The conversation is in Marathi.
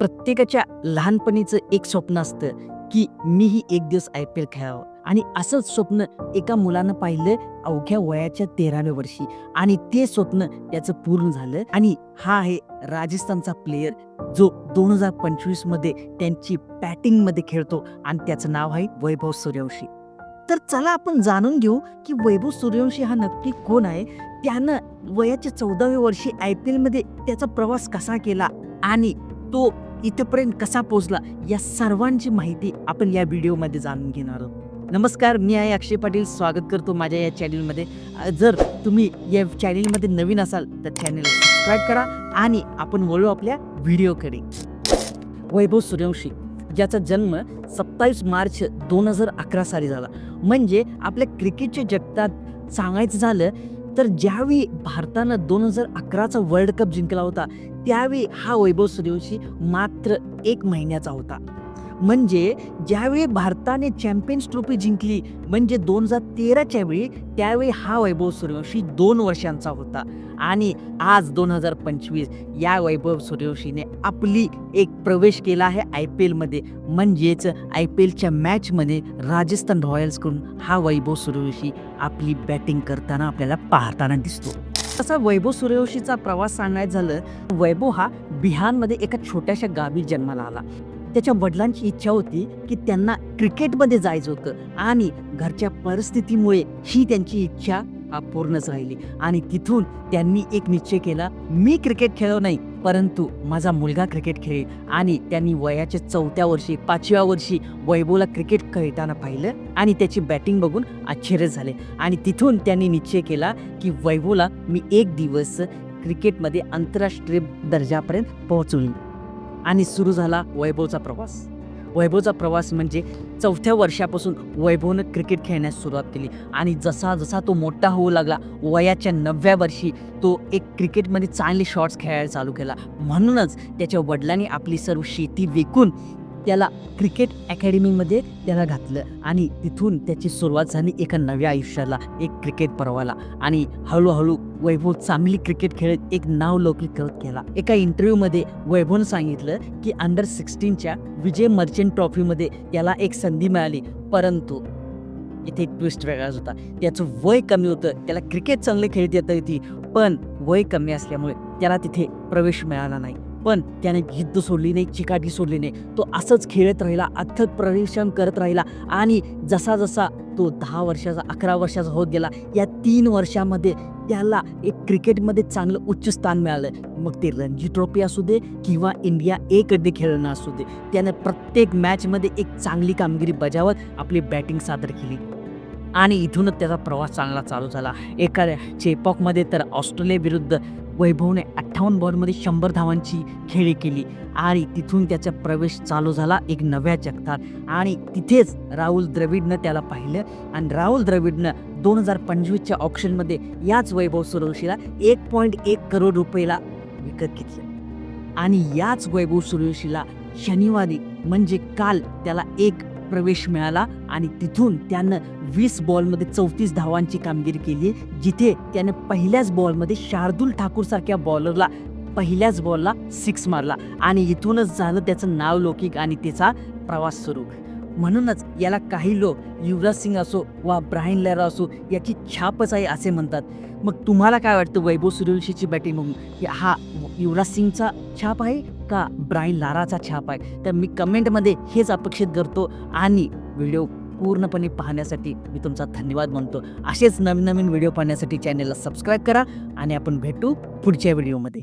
प्रत्येकाच्या लहानपणीचं एक स्वप्न असतं की मीही एक दिवस आय पी एल खेळावं. आणि असंच स्वप्न एका मुलानं पाहिलं अवघ्या वयाच्या तेराव्या वर्षी. आणि ते स्वप्न त्याचं पूर्ण झालं. आणि हा आहे राजस्थानचा प्लेयर जो दोन हजार पंचवीसमध्ये त्यांची बॅटिंगमध्ये खेळतो आणि त्याचं नाव आहे वैभव सूर्यवंशी. तर चला आपण जाणून घेऊ की वैभव सूर्यवंशी हा नक्की कोण आहे? त्यानं वयाच्या चौदाव्या वर्षी आय पी एलमध्ये त्याचा प्रवास कसा केला? आणि तो इथपर्यंत कसा पोहोचला या सर्वांची माहिती आपण या व्हिडिओमध्ये जाणून घेणार आहोत. नमस्कार मी आहे अक्षय पाटील. स्वागत करतो माझ्या या चॅनलमध्ये. जर तुम्ही या चॅनलमध्ये नवीन असाल तर चॅनल सबस्क्राईब करा आणि आपण वळू आपल्या व्हिडिओकडे. वैभव सूर्यवंशी ज्याचा जन्म सत्तावीस मार्च दोन हजार अकरा साली झाला. म्हणजे आपल्या क्रिकेटच्या जगतात सांगायचं झालं तर ज्यावेळी भारतानं दोन हजार अकराचा वर्ल्ड कप जिंकला होता त्यावेळी हा वैभव सूर्यवंशी मात्र एक महिन्याचा होता. म्हणजे ज्यावेळी भारताने चॅम्पियन्स ट्रॉफी जिंकली म्हणजे दोन हजार तेराच्या वेळी त्यावेळी हा वैभव सूर्यवंशी दोन वर्षांचा होता. आणि आज दोन हजार पंचवीस या वैभव सूर्यवंशीने आपली एक प्रवेश केला आहे आय पी एलमध्ये म्हणजेच आय पी एलच्या मॅचमध्ये राजस्थान रॉयल्सकडून हा वैभव सूर्यवंशी आपली बॅटिंग करताना आपल्याला पाहताना दिसतो. तसा वैभव सूर्यवंशीचा प्रवास सांगायचं झालं वैभव हा बिहारमध्ये एका छोट्याशा गावी जन्माला आला. त्याच्या वडिलांची इच्छा होती की त्यांना क्रिकेटमध्ये जायचं होतं. आणि घरच्या परिस्थितीमुळे ही त्यांची इच्छा अपूर्णच राहिली. आणि तिथून त्यांनी एक निश्चय केला मी क्रिकेट खेळलो नाही परंतु माझा मुलगा क्रिकेट खेळेल. आणि त्यांनी वयाच्या चौथ्या वर्षी पाचव्या वर्षी वैभवला क्रिकेट खेळताना पाहिलं आणि त्याची बॅटिंग बघून आश्चर्य झाले. आणि तिथून त्यांनी निश्चय केला की वैभवला मी एक दिवस क्रिकेटमध्ये आंतरराष्ट्रीय दर्जापर्यंत पोहोचवली आणि सुरू झाला वैभवचा प्रवास. वैभवचा प्रवास म्हणजे चौथ्या वर्षापासून वैभवनं क्रिकेट खेळण्यास सुरुवात केली. आणि जसा जसा तो मोठा होऊ लागला वयाच्या नवव्या वर्षी तो एक क्रिकेटमध्ये चांगले शॉट्स खेळायला चालू केला. म्हणूनच त्याच्या वडिलांनी आपली सर्व शेती विकून त्याला क्रिकेट अकॅडमीमध्ये त्याला घातलं. आणि तिथून त्याची सुरुवात झाली एका नव्या आयुष्याला एक क्रिकेट पर्वाला. आणि हळूहळू वैभव चांगली क्रिकेट खेळत एक नाव लौकिक करत केला एका इंटरव्ह्यूमध्ये वैभवनं सांगितलं की अंडर सिक्स्टीनच्या विजय मर्चंट ट्रॉफीमध्ये त्याला एक संधी मिळाली. परंतु इथे एक ट्विस्ट वेगळाच होता. त्याचं वय कमी होतं. त्याला क्रिकेट चांगले खेळत येतं होती. पण वय कमी असल्यामुळे त्याला तिथे प्रवेश मिळाला नाही. पण त्याने जिद्द सोडली नाही चिकाटी सोडली नाही. तो असंच खेळत राहिला अथक परिश्रम करत राहिला आणि जसा जसा तो दहा वर्षाचा अकरा वर्षाचा होत गेला या तीन वर्षामध्ये त्याला एक क्रिकेटमध्ये चांगलं उच्च स्थान मिळालं. मग ते रणजी ट्रॉफी असू दे किंवा इंडिया ए कडे खेळणं असू दे त्याने प्रत्येक मॅचमध्ये एक चांगली कामगिरी बजावत आपली बॅटिंग सादर केली. आणि इथूनच त्याचा प्रवास चांगला चालू झाला. एका चेपॉकमध्ये तर ऑस्ट्रेलियाविरुद्ध वैभवने अठ्ठावन्न बॉलमध्ये शंभर धावांची खेळी केली. आणि तिथून त्याचा प्रवेश चालू झाला एक नव्या जगतात आणि तिथेच राहुल द्रविडनं त्याला पाहिलं. आणि राहुल द्रविडनं दोन हजार पंचवीसच्या ऑप्शनमध्ये याच वैभव सूर्यवंशीला एक पॉईंट एक करोड रुपयेला विकत घेतलं. आणि याच वैभव सूर्यवंशीला शनिवारी म्हणजे काल त्याला एक प्रवेश मिळाला आणि तिथून त्यानं वीस बॉलमध्ये चौतीस धावांची कामगिरी केली जिथे त्यानं पहिल्याच बॉलमध्ये शार्दुल ठाकूर सारख्या बॉलरला पहिल्याच बॉलला सिक्स मारला. आणि इथूनच झालं त्याचं नाव लौकिक आणि त्याचा प्रवास सुरू म्हणूनच याला काही लोक युवराज सिंग असो वा ब्रायन लॅरा असो याची छापच आहे असे म्हणतात. मग तुम्हाला काय वाटतं वैभव सूर्यवंशीची बॅटिंग बघून हा युवराज सिंगचा छाप आहे का ब्रायन लाराचा छाप आहे? तर मी कमेंटमध्ये हेच अपेक्षित करतो आणि व्हिडिओ पूर्णपणे पाहण्यासाठी मी तुमचा धन्यवाद म्हणतो असेच नवीन नवीन व्हिडिओ पाहण्यासाठी चॅनलला सबस्क्राईब करा आणि आपण भेटू पुढच्या व्हिडिओमध्ये.